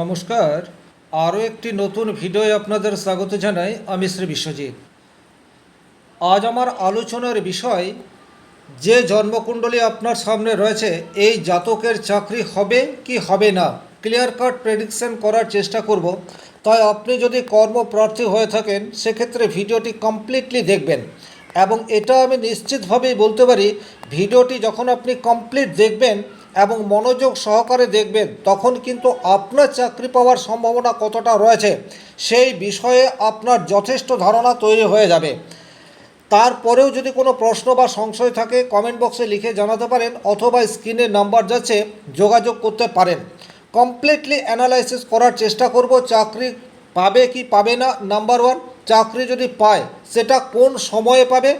নমস্কার। আরও একটি নতুন ভিডিওয়ে আপনাদের স্বাগত জানাই আমি শ্রী বিশ্বজিৎ। আজ আমার আলোচনার বিষয়, যে জন্মকুণ্ডলী আপনার সামনে রয়েছে, এই জাতকের চাকরি হবে কি হবে না? ক্লিয়ার কাট প্রেডিকশন করার চেষ্টা করব। তাই আপনি যদি কর্মপ্রার্থী হয়ে থাকেন, সেক্ষেত্রে ভিডিওটি কমপ্লিটলি দেখবেন। এবং এটা আমি নিশ্চিতভাবেই বলতে পারি, ভিডিওটি যখন আপনি কমপ্লিট দেখবেন এবং মনোযোগ সহকারে দেখবেন, তখন কিন্তু আপনার চাকরি পাওয়ার সম্ভাবনা কতটা রয়েছে, সেই বিষয়ে আপনার যথেষ্ট ধারণা তৈরি হয়ে যাবে। তারপরেও যদি কোনো প্রশ্ন বা সংশয় থাকে কমেন্ট বক্সে লিখে জানাতে পারেন অথবা স্ক্রিনে নাম্বার যাচ্ছে, যোগাযোগ করতে পারেন। কমপ্লিটলি অ্যানালাইসিস করার চেষ্টা করব, চাকরি পাবে কি পাবে না। নাম্বার ওয়ান চাকরি যদি পায়, সেটা কোন সময়ে পাবে?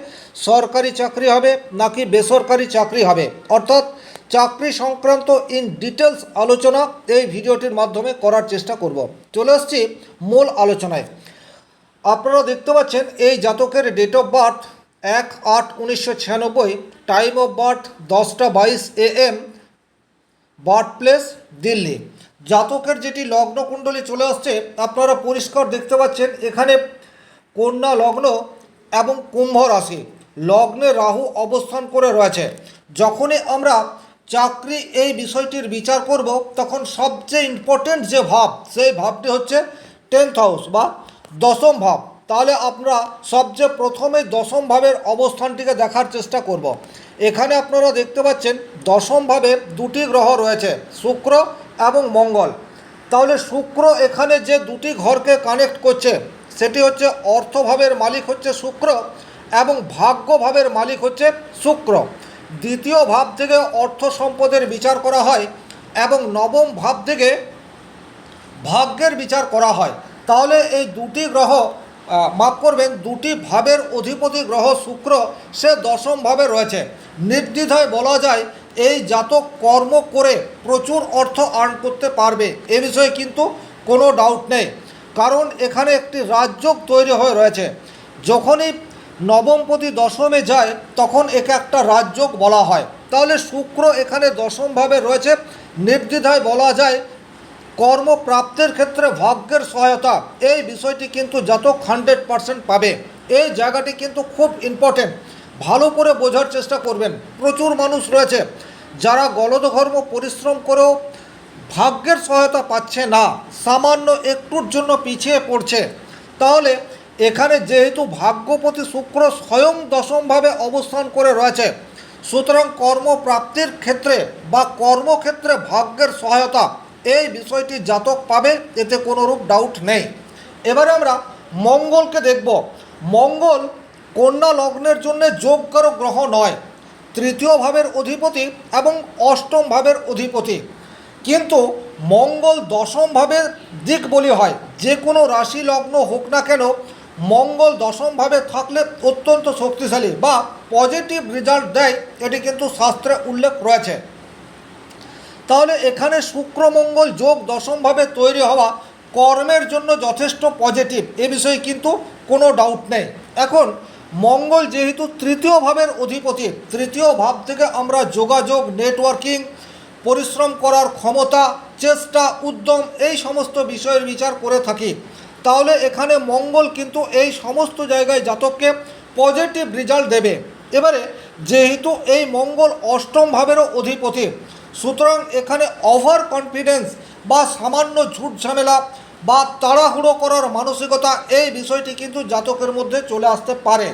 সরকারি চাকরি হবে নাকি বেসরকারি চাকরি হবে? অর্থাৎ চাকরি সংক্রান্ত ইন ডিটেলস আলোচনা এই ভিডিওটির মাধ্যমে করার চেষ্টা করব। চলে আসছি মূল আলোচনায়। আপনারা দেখতে পাচ্ছেন এই জাতকের ডেট অফ বার্থ এক আট উনিশশো ছিয়ানব্বই টাইম অফ বার্থ দশটা বাইশ A M birth place Delhi. জাতকের যেটি লগ্ন কুণ্ডলী চলে আসছে, আপনারা পরিষ্কার দেখতে পাচ্ছেন এখানে কন্যা লগ্ন এবং কুম্ভ রাশি। লগ্নে রাহু অবস্থান করে রয়েছে। যখনই আমরা চাকরি এই বিষয়টির বিচার করব, তখন সবচেয়ে ইম্পর্টেন্ট যে ভাব, সেই ভাবটি হচ্ছে টেন্থ হাউস বা দশম ভাব। তাহলে আমরা সবচেয়ে প্রথমে দশম ভাবের অবস্থানটিকে দেখার চেষ্টা করব। এখানে আপনারা দেখতে পাচ্ছেন, দশম ভাবে দুটি গ্রহ রয়েছে, শুক্র এবং মঙ্গল। তাহলে শুক্র এখানে যে দুটি ঘরকে কানেক্ট করছে, সেটি হচ্ছে অর্থভাবের মালিক হচ্ছে শুক্র এবং ভাগ্যভাবের মালিক হচ্ছে শুক্র। দ্বিতীয় ভাব থেকে অর্থ সম্পদের বিচার করা হয় এবং নবম ভাব থেকে ভাগ্যের বিচার করা হয়। তাহলে এই দুটি গ্রহ মাফ করবেন, দুটি ভাবের অধিপতি গ্রহ শুক্র, সে দশম ভাবে রয়েছে। নির্দ্বিধায় বলা যায়, এই জাতক কর্ম করে প্রচুর অর্থ আর্ন করতে পারবে। এ বিষয়ে কিন্তু কোনো ডাউট নেই। কারণ এখানে একটি রাজযোগ তৈরি হয়ে রয়েছে। যখনই নবমপতি দশমে যায়, তখন একে একটা রাজযোগ বলা হয়। তাহলে শুক্র এখানে দশমভাবে রয়েছে। নির্দ্বিধায় বলা যায়, কর্মপ্রাপ্তের ক্ষেত্রে ভাগ্যের সহায়তা। এই বিষয়টি কিন্তু জাতক হান্ড্রেড পারসেন্ট পাবে। এই জায়গাটি কিন্তু খুব ইম্পর্টেন্ট। ভালো করে বোঝার চেষ্টা করবেন। প্রচুর মানুষ রয়েছে। যারা গলদঘর্ম পরিশ্রম করেও ভাগ্যের সহায়তা পাচ্ছে না, সামান্য একটুর জন্য পিছিয়ে পড়ছে। তাহলে এখানে যেহেতু ভাগ্যপতি শুক্র স্বয়ং দশমভাবে অবস্থান করে রয়েছে, সুতরাং কর্মপ্রাপ্তির ক্ষেত্রে বা কর্মক্ষেত্রে ভাগ্যের সহায়তা এই বিষয়টি জাতক পাবে, এতে কোনোরূপ ডাউট নেই। এবারে আমরা মঙ্গলকে দেখব। মঙ্গল কন্যা লগ্নের জন্য যোগকারক গ্রহ নয়, তৃতীয় ভাবের অধিপতি এবং অষ্টম ভাবের অধিপতি। কিন্তু মঙ্গল দশম ভাবের দিক বলি হয়, যে কোনো রাশি লগ্ন হোক না কেন মঙ্গল দশমভাবে থাকলে অত্যন্ত শক্তিশালী বা পজিটিভ রেজাল্ট দেয়, এটি কিন্তু শাস্ত্রে উল্লেখ রয়েছে। তাহলে এখানে শুক্রমঙ্গল যোগ দশমভাবে তৈরি হওয়া কর্মের জন্য যথেষ্ট পজিটিভ এ বিষয়ে কিন্তু কোনো ডাউট নেই। এখন, মঙ্গল যেহেতু তৃতীয় ভাবের অধিপতি, তৃতীয় ভাব থেকে আমরা যোগাযোগ নেটওয়ার্কিং পরিশ্রম করার ক্ষমতা, চেষ্টা, উদ্যম এই সমস্ত বিষয়ের বিচার করে থাকি। তাহলে এখানে মঙ্গল কিন্তু এই সমস্ত জায়গায় জাতককে পজিটিভ রেজাল্ট দেবে। এবারে যেহেতু এই মঙ্গল অষ্টম ভাবেরও অধিপতি, সুতরাং এখানে ওভার কনফিডেন্স বা সামান্য ঝুট ঝামেলা বা তাড়াহুড়ো করার মানসিকতা এই বিষয়টি কিন্তু জাতকের মধ্যে চলে আসতে পারে।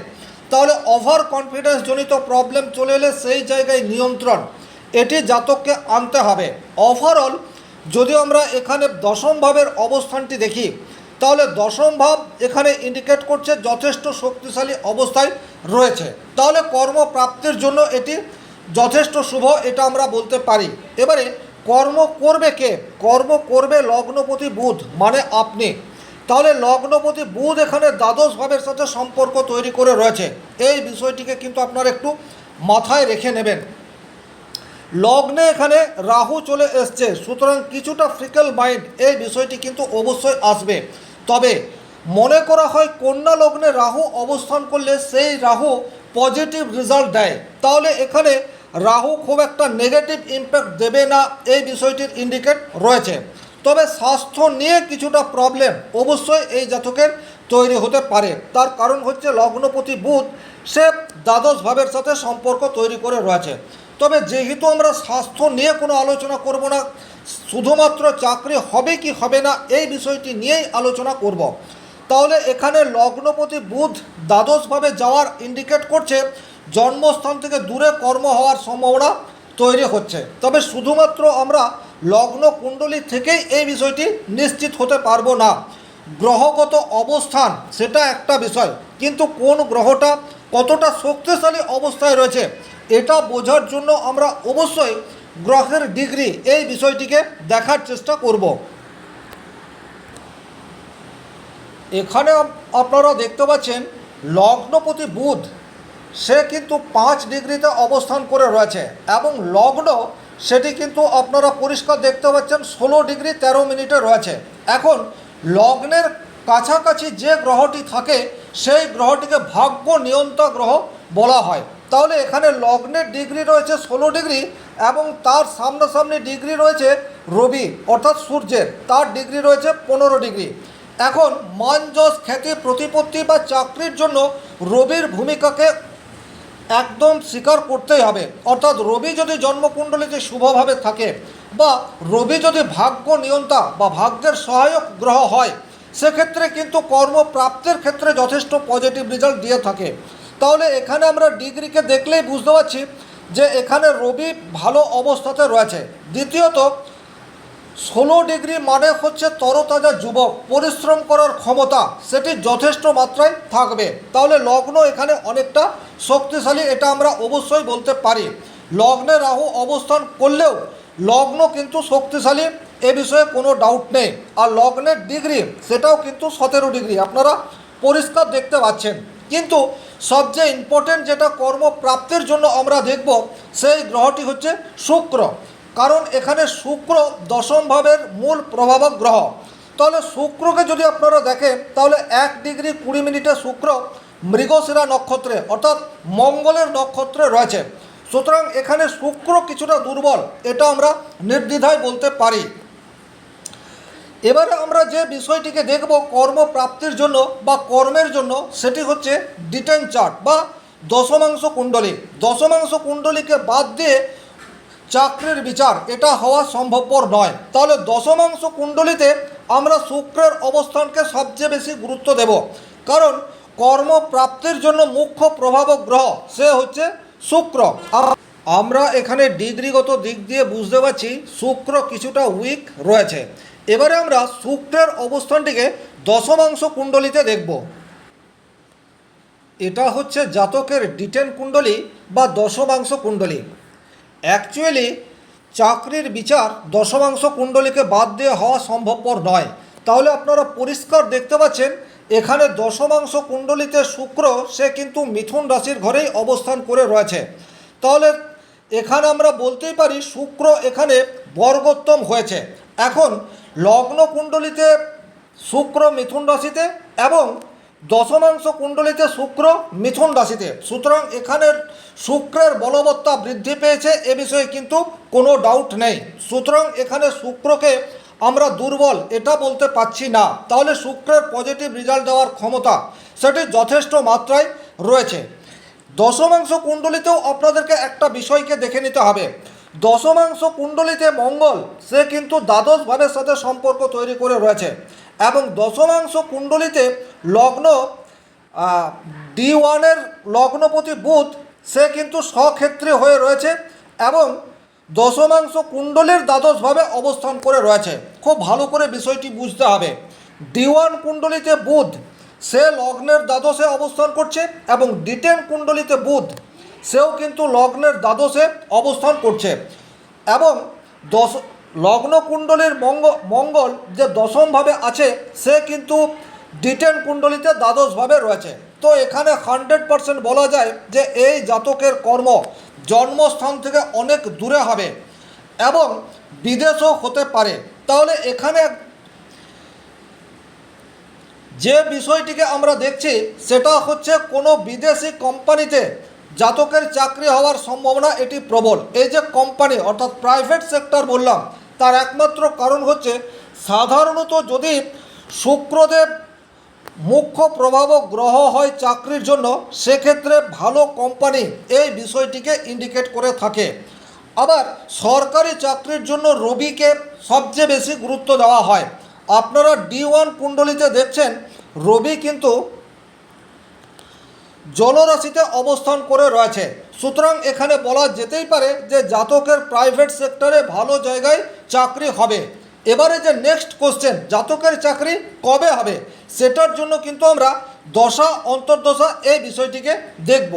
তাহলে ওভার কনফিডেন্স জনিত প্রবলেম চলে এলে সেই জায়গায় নিয়ন্ত্রণ, এটি জাতককে আনতে হবে। ওভারঅল যদি আমরা এখানে দশম ভাবের অবস্থানটি দেখি তাহলে দশম ভাব এখানে ইন্ডিকেট করছে যথেষ্ট শক্তিশালী অবস্থায় রয়েছে। তাহলে কর্মপ্রাপ্তির জন্য এটি যথেষ্ট শুভ, এটা আমরা বলতে পারি। এবারে, কর্ম করবে কে? কর্ম করবে লগ্নপতি বুধ মানে আপনি। তাহলে লগ্নপতি বুধ এখানে দ্বাদশ ভাবের সাথে সম্পর্ক তৈরি করে রয়েছে। এই বিষয়টিকে কিন্তু আপনারা একটু মাথায় রেখে নেবেন। লগ্নে এখানে রাহু চলে এসছে, সুতরাং কিছুটা ফ্রিকেল মাইন্ড এই বিষয়টি কিন্তু অবশ্যই আসবে। তবে মনে করা হয় কন্যা লগ্নে রাহু অবস্থান করলে সেই রাহু পজিটিভ রেজাল্ট দেয়। তাহলে এখানে রাহু খুব একটা নেগেটিভ ইম্প্যাক্ট দেবে না, এই বিষয়টির ইন্ডিকেট রয়েছে। তবে স্বাস্থ্য নিয়ে কিছুটা প্রবলেম অবশ্যই এই জাতকের তৈরি হতে পারে। তার কারণ হচ্ছে লগ্নপতি বুধ, সে দ্বাদশ ভাবের সাথে সম্পর্ক তৈরি করে রয়েছে। তবে যেহেতু আমরা স্বাস্থ্য নিয়ে কোনো আলোচনা করব না শুধুমাত্র চাকরি হবে কি হবে না এই বিষয়টি নিয়েই আলোচনা করব। তাহলে এখানে লগ্নপতি বুধ দ্বাদশভাবে যাওয়ার ইন্ডিকেট করছে, জন্মস্থান থেকে দূরে কর্ম হওয়ার সম্ভাবনা তৈরি হচ্ছে। তবে শুধুমাত্র আমরা লগ্ন কুণ্ডলী থেকেই এই বিষয়টি নিশ্চিত হতে পারব না। গ্রহগত অবস্থান, সেটা একটা বিষয়। কিন্তু কোন গ্রহটা কতটা শক্তিশালী অবস্থায় রয়েছে, এটা বোঝার জন্য আমরা অবশ্যই গ্রহের ডিগ্রি এই বিষয়টিকে দেখার চেষ্টা করব। এখানে আপনারা দেখতে পাচ্ছেন, লগ্নপতি বুধ, সে কিন্তু পাঁচ ডিগ্রিতে অবস্থান করে রয়েছে এবং লগ্ন, সেটি কিন্তু আপনারা পরিষ্কার দেখতে পাচ্ছেন, ষোলো ডিগ্রি তেরো মিনিটে রয়েছে। এখন, লগ্নের কাছাকাছি যে গ্রহটি থাকে, সেই গ্রহটিকে ভাগ্য নিয়ন্ত্রণ গ্রহ বলা হয়। তাহলে এখানে লগ্নের ডিগ্রি রয়েছে ষোলো ডিগ্রি এবং তার সামনাসামনি ডিগ্রি রয়েছে রবি, অর্থাৎ সূর্যের। তার ডিগ্রি রয়েছে পনেরো ডিগ্রি। এখন মান যশ খ্যাতি, প্রতিপত্তি বা চাকরির জন্য রবির ভূমিকাকে একদম স্বীকার করতেই হবে। অর্থাৎ রবি যদি জন্মকুণ্ডলীতে শুভভাবে থাকে বা রবি যদি ভাগ্য নিয়ন্তা বা ভাগ্যের সহায়ক গ্রহ হয়, সেক্ষেত্রে কিন্তু কর্মপ্রাপ্তির ক্ষেত্রে যথেষ্ট পজিটিভ রেজাল্ট দিয়ে থাকে। তাহলে এখানে আমরা ডিগ্রিকে দেখলেই বুঝতে পারছি যে এখানে রবি ভালো অবস্থাতে রয়েছে। দ্বিতীয়ত, ষোলো ডিগ্রি মানে হচ্ছে তরতাজা যুবক, পরিশ্রম করার ক্ষমতা, সেটি যথেষ্ট মাত্রায় থাকবে। তাহলে লগ্ন এখানে অনেকটা শক্তিশালী, এটা আমরা অবশ্যই বলতে পারি। লগ্নে রাহু অবস্থান করলেও লগ্ন কিন্তু শক্তিশালী, এ বিষয়ে কোনো ডাউট নেই। আর লগ্নের ডিগ্রি, সেটাও কিন্তু সতেরো ডিগ্রি, আপনারা পরিষ্কার দেখতে পাচ্ছেন। কিন্তু সবচেয়ে ইম্পর্টেন্ট যেটা কর্মপ্রাপ্তির জন্য আমরা দেখব, সেই গ্রহটি হচ্ছে শুক্র। কারণ এখানে শুক্র দশম ভাবের মূল প্রভাবক গ্রহ। তাহলে শুক্রকে যদি আপনারা দেখেন, তাহলে এক ডিগ্রি কুড়ি মিনিটে শুক্র মৃগশিরা নক্ষত্রে, অর্থাৎ মঙ্গলের নক্ষত্রে রয়েছে। সুতরাং এখানে শুক্র কিছুটা দুর্বল, এটা আমরা নির্দ্বিধায় বলতে পারি। এবারে আমরা যে বিষয়টিকে দেখব কর্মপ্রাপ্তির জন্য বা কর্মের জন্য, সেটি হচ্ছে ডিটেন চার্ট বা দশমাংশ কুণ্ডলী। দশমাংশ কুণ্ডলীকে বাদ দিয়ে চাকরির বিচার, এটা হওয়া সম্ভবপর নয়। তাহলে দশমাংশ কুণ্ডলীতে আমরা শুক্রের অবস্থানকে সবচেয়ে বেশি গুরুত্ব দেব। কারণ কর্মপ্রাপ্তির জন্য মুখ্য প্রভাবক গ্রহ, সে হচ্ছে শুক্র। আমরা এখানে ডিগ্রিগত দিক দিয়ে বুঝতে পারছি শুক্র কিছুটা উইক রয়েছে। এবারে আমরা শুক্রের অবস্থানটিকে দশমাংশ কুণ্ডলীতে দেখব। এটা হচ্ছে জাতকের ডিটেন কুণ্ডলী বা দশমাংশ কুণ্ডলী। অ্যাকচুয়ালি চাকরির বিচার দশমাংশ কুণ্ডলীকে বাদ দিয়ে হওয়া সম্ভবপর নয়। তাহলে আপনারা পরিষ্কার দেখতে পাচ্ছেন, এখানে দশমাংশ কুণ্ডলীতে শুক্র, সে কিন্তু মিথুন রাশির ঘরেই অবস্থান করে রয়েছে। তাহলে এখানে আমরা বলতেই পারি শুক্র এখানে বর্গোত্তম হয়েছে। এখন লগ্ন কুণ্ডলীতে শুক্র মিথুন রাশিতে এবং দশমাংশ কুণ্ডলীতে শুক্র মিথুন রাশিতে। সুতরাং এখানের শুক্রের বলবত্তা বৃদ্ধি পেয়েছে, এ বিষয়ে কিন্তু কোনো ডাউট নেই। সুতরাং এখানে শুক্রকে আমরা দুর্বল, এটা বলতে পাচ্ছি না। তাহলে শুক্রের পজিটিভ রেজাল্ট দেওয়ার ক্ষমতা সেটি যথেষ্ট মাত্রায় রয়েছে। দশমাংশ কুণ্ডলিতেও আপনাদেরকে একটা বিষয়কে দেখে নিতে হবে। দশমাংশ কুণ্ডলিতে মঙ্গল, সে কিন্তু দ্বাদশ ভাবের সাথে সম্পর্ক তৈরি করে রয়েছে। এবং দশমাংশ কুণ্ডলিতে লগ্ন ডি ওয়ানের লগ্নপতি বুধ, সে কিন্তু স্বক্ষেত্রে হয়ে রয়েছে এবং দশমাংশ কুণ্ডলীর দ্বাদশভাবে অবস্থান করে রয়েছে। খুব ভালো করে বিষয়টি বুঝতে হবে। ডি ওয়ান কুণ্ডলিতে বুধ, সে লগ্নের দ্বাদশে অবস্থান করছে এবং ডিটেন কুণ্ডলিতে বুধ সেও কিন্তু লগ্নের দ্বাদশে অবস্থান করছে। এবং দশ লগ্ন কুণ্ডলীর মঙ্গ মঙ্গল যে দশমভাবে আছে, সে কিন্তু ডিটেন কুণ্ডলিতে দ্বাদশভাবে রয়েছে। তো এখানে হান্ড্রেড পারসেন্ট বলা যায় যে এই জাতকের কর্ম জন্মস্থান থেকে অনেক দূরে হবে এবং বিদেশও হতে পারে। তাহলে এখানে যে বিষয়টিকে আমরা দেখছি, সেটা হচ্ছে কোনো বিদেশি কোম্পানিতে জাতকের চাকরি হওয়ার সম্ভাবনা এটি প্রবল। এই যে কোম্পানি অর্থাৎ প্রাইভেট সেক্টর বললাম, তার একমাত্র কারণ হচ্ছে, সাধারণত যদি শুক্রদেব মুখ্য প্রভাবক গ্রহ হয় চাকরির জন্য, সেক্ষেত্রে ভালো কোম্পানি এই বিষয়টিকে ইন্ডিকেট করে থাকে। আবার সরকারি চাকরির জন্য রবিকে সবচেয়ে বেশি গুরুত্ব দেওয়া হয়। আপনারা ডি ওয়ান কুণ্ডলিতে দেখছেন, রবি কিন্তু জলরাশিতে অবস্থান করে রয়েছে। সুতরাং এখানে বলা যেতেই পারে যে জাতকের প্রাইভেট সেক্টরে ভালো জায়গায় চাকরি হবে। এবারে যে নেক্সট কোশ্চেন জাতকের চাকরি কবে হবে? সেটার জন্য কিন্তু আমরা দশা, অন্তর্দশা এই বিষয়টিকে দেখব।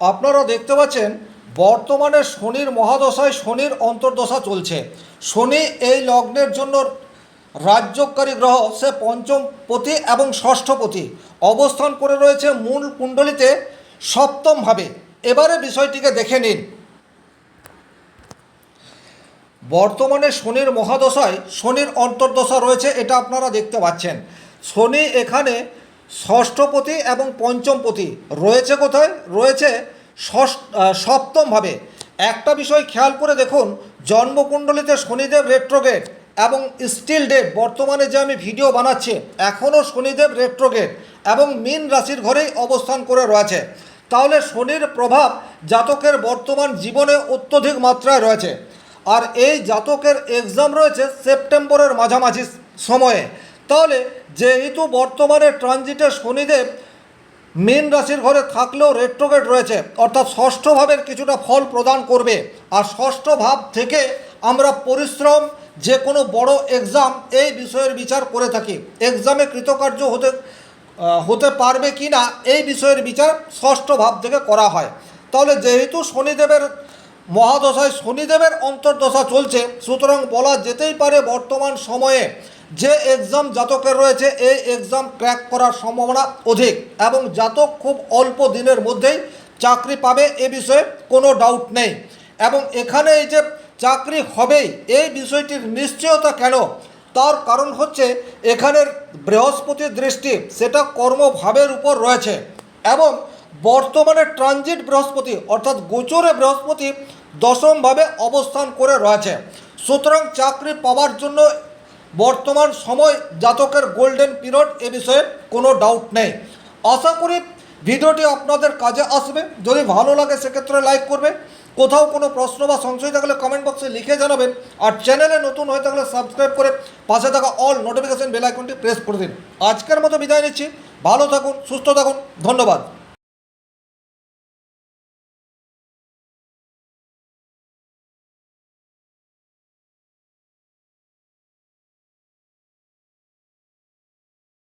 আপনারা দেখতে পাচ্ছেন, বর্তমানে শনির মহাদশায় শনির অন্তর্দশা চলছে। শনি এই লগ্নের জন্য রাজ্যকারী গ্রহ সে পঞ্চম পতি এবং ষষ্ঠপতি অবস্থান করে রয়েছে মূল কুণ্ডলিতে সপ্তমভাবে। এবারে বিষয়টিকে দেখে নিন। বর্তমানে শনির মহাদশায় শনির অন্তর্দশা রয়েছে, এটা আপনারা দেখতে পাচ্ছেন। শনি এখানে ষষ্ঠপতি এবং পঞ্চমপতি রয়েছে কোথায়? রয়েছে ষষ্ঠ সপ্তমভাবে। একটা বিষয় খেয়াল করে দেখুন, জন্মকুণ্ডলিতে শনিদেব রেট্রোগেট এবং স্টিল ডেট বর্তমানে যে আমি ভিডিও বানাচ্ছি এখনও শনিদেব রেট্রোগেট এবং মীন রাশির ঘরেই অবস্থান করে রয়েছে। তাহলে শনির প্রভাব জাতকের বর্তমান জীবনে অত্যধিক মাত্রায় রয়েছে। আর এই জাতকের এক্সাম রয়েছে সেপ্টেম্বরের মাঝামাঝি সময়ে। তাহলে যেহেতু বর্তমানে ট্রানজিটে শনিদেব মীন রাশির ঘরে থাকলেও রেট্রোগেট রয়েছে, অর্থাৎ ষষ্ঠ ভাবের কিছুটা ফল প্রদান করবে। আর ষষ্ঠ ভাব থেকে আমরা পরিশ্রম যে কোনো বড় এক্সাম এই বিষয়ের বিচার করে থাকি। এক্সামে কৃতকার্য হতে হতে পারবে কি না, এই বিষয়ের বিচার ষষ্ঠ ভাব থেকে করা হয়। তাহলে যেহেতু শনিদেবের মহাদশায় শনিদেবের অন্তর্দশা চলছে, সুতরাং বলা যেতেই পারে বর্তমান সময়ে যে এক্সাম জাতকের রয়েছে, এই এক্সাম ক্র্যাক করার সম্ভাবনা অধিক এবং জাতক খুব অল্প দিনের মধ্যেই চাকরি পাবে এ বিষয়ে কোনো ডাউট নেই। এবং এখানে এই যে চাকরি হবেই। এই বিষয়টির নিশ্চয়তা কেন? তার কারণ হচ্ছে এখানের বৃহস্পতির দৃষ্টি, সেটা কর্মভাবের উপর রয়েছে। এবং বর্তমানে ট্রানজিট বৃহস্পতি, অর্থাৎ গোচরে বৃহস্পতি, দশমভাবে অবস্থান করে রয়েছে। সুতরাং চাকরি পাওয়ার জন্য বর্তমান সময় জাতকের গোল্ডেন পিরিয়ড এ বিষয়ে কোনো ডাউট নেই। আশা করি ভিডিওটি আপনাদের কাজে আসবে। যদি ভালো লাগে, সেক্ষেত্রে লাইক করবে। কোথাও কোনো প্রশ্ন বা সংশয় থাকলে কমেন্ট বক্সে লিখে জানাবেন। আর চ্যানেলে নতুন হয়ে থাকলে সাবস্ক্রাইব করে পাশে থাকা অল নোটিফিকেশন বেল আইকনটি প্রেস করে দিন। আজকের মতো বিদায় নিচ্ছি। ভালো থাকুন, সুস্থ থাকুন। ধন্যবাদ।